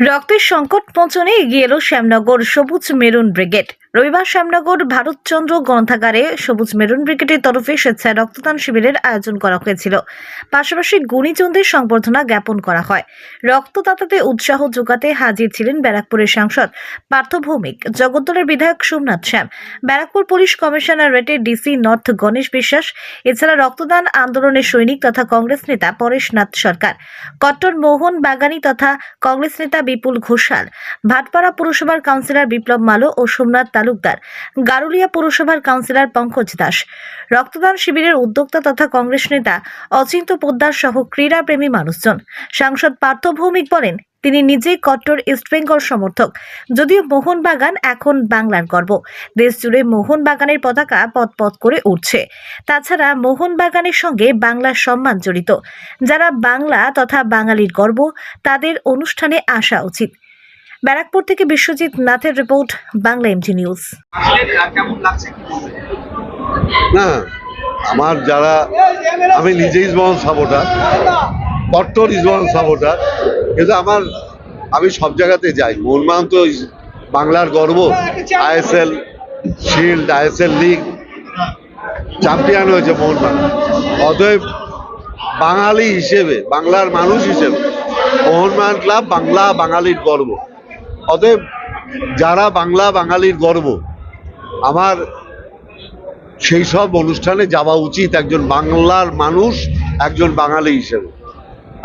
রক্তের সংকট মোচনে এগিয়ে এলো শ্যামনগর সবুজ মেরুন ব্রিগেড। রবিবার শ্যামনগর ভারতচন্দ্র গ্রন্থাগারে সবুজ মেরুন ব্রিগেডের তরফে স্বেচ্ছায় রক্তদান শিবিরের আয়োজন করা হয়েছিল। পাশাপাশি গুণীজনদের সংবর্ধনা জ্ঞাপন করা হয়। রক্তদাতাদের উৎসাহ যোগাতে হাজির ছিলেন ব্যারাকপুরের সাংসদ পার্থ ভৌমিক, জগদ্দলের বিধায়ক সোমনাথ শ্যাম, ব্যারাকপুর পুলিশ কমিশনারেটের ডিসি নর্থ গণেশ বিশ্বাস, এছাড়া রক্তদান আন্দোলনের সৈনিক তথা কংগ্রেস নেতা পরেশনাথ সরকার, কট্টর মোহন বাগানী তথা কংগ্রেস নেতা বিপুল ঘোষাল, ভাটপাড়া পুরসভার কাউন্সিলর বিপ্লব মালো ও সোমনাথ তালুকদার। গারুলিয়া পুরসভার কাউন্সিলর পঙ্কজ দাস। রক্তদান শিবিরের উদ্যোক্তা তথা কংগ্রেস নেতা অচিন্ত পোদ্দার সহ ক্রীড়াপ্রেমী মানুষজন। সাংসদ পার্থ ভৌমিক বলেন, তিনি নিজেই কট্টর ইস্টবেঙ্গল সমর্থক। যদিও মোহনবাগান এখন বাংলার গর্ব। দেশ জুড়ে মোহনবাগানের পতাকা পথ করে উঠছে তাছাড়া মোহনবাগানের সঙ্গে বাংলার সম্মান জড়িত। যারা বাংলা তথা বাঙালির গর্ব, তাদের অনুষ্ঠানে আসা উচিত। ব্যারাকপুর থেকে বিশ্বজিৎ নাথের রিপোর্ট, বাংলা এমজি নিউজ? না, আমার যারা, আমি নিজে ইসমাউল সাপোর্টার, কট্টর ইসমাউল সাপোর্টার, কিন্তু আমার, আমি সব জায়গাতে যাই। মোহনবাগান তো বাংলার গর্ব। ISL, shield, ISL league, champion হয়েছে মোহনবাগান অতএব, বাঙালি হিসেবে, বাংলার মানুষ হিসেবে মোহনবাগান ক্লাব বাংলা, বাঙালির গর্ব। অতএব যারা বাংলা বাঙালির গর্ব, আমার সেই সব অনুষ্ঠানে যাওয়া উচিত একজন বাংলার মানুষ, একজন বাঙালি হিসেবে।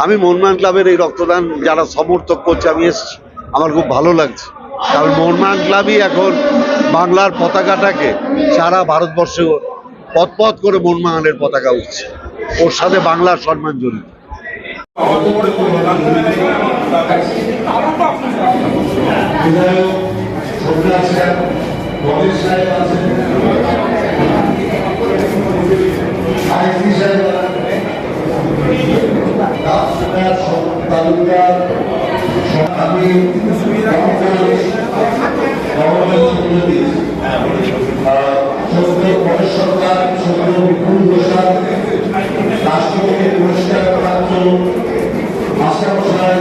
আমি মোহনবাগান ক্লাবের এই রক্তদান যারা সমর্থক করছে, আমি এসেছি আমার খুব ভালো লাগছে। কারণ মোহনবাগান ক্লাবই এখন বাংলার পতাকাটাকে সারা ভারতবর্ষে পথ পথ করে মোহনবাগানের পতাকা উঠছে। ওর সাথে বাংলার সম্মান জড়িত। আমি সরকার সত্য বিপুল ঘোষাল রাষ্ট্রপতি পুরস্কার প্রাপ্ত মাস্টারমশাই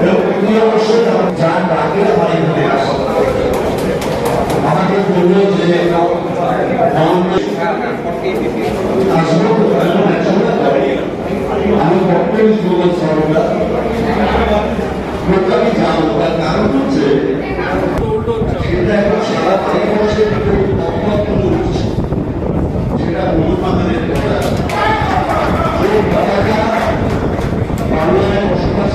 এবং অবশ্যই যখন যান আগে আমার এখানে আসে আমাকে বলল যে আসব তো এখন একসঙ্গে করে। আমি বক্তব্য বলব সরকার আমি জানব তার কারণ হচ্ছে সেটা এখন সারা ভারতবর্ষের ভিতরে তৎপর করে উঠছে সেটা মূলমানের কথা যে পতাকা বাংলায় বসবাস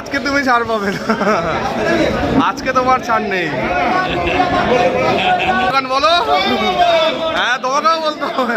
আজকে তুমি ছাড় পাবে না। আজকে তোমার ছাড় নেই। দোকান বলো। হ্যাঁ তোমাকেও বলতে হবে।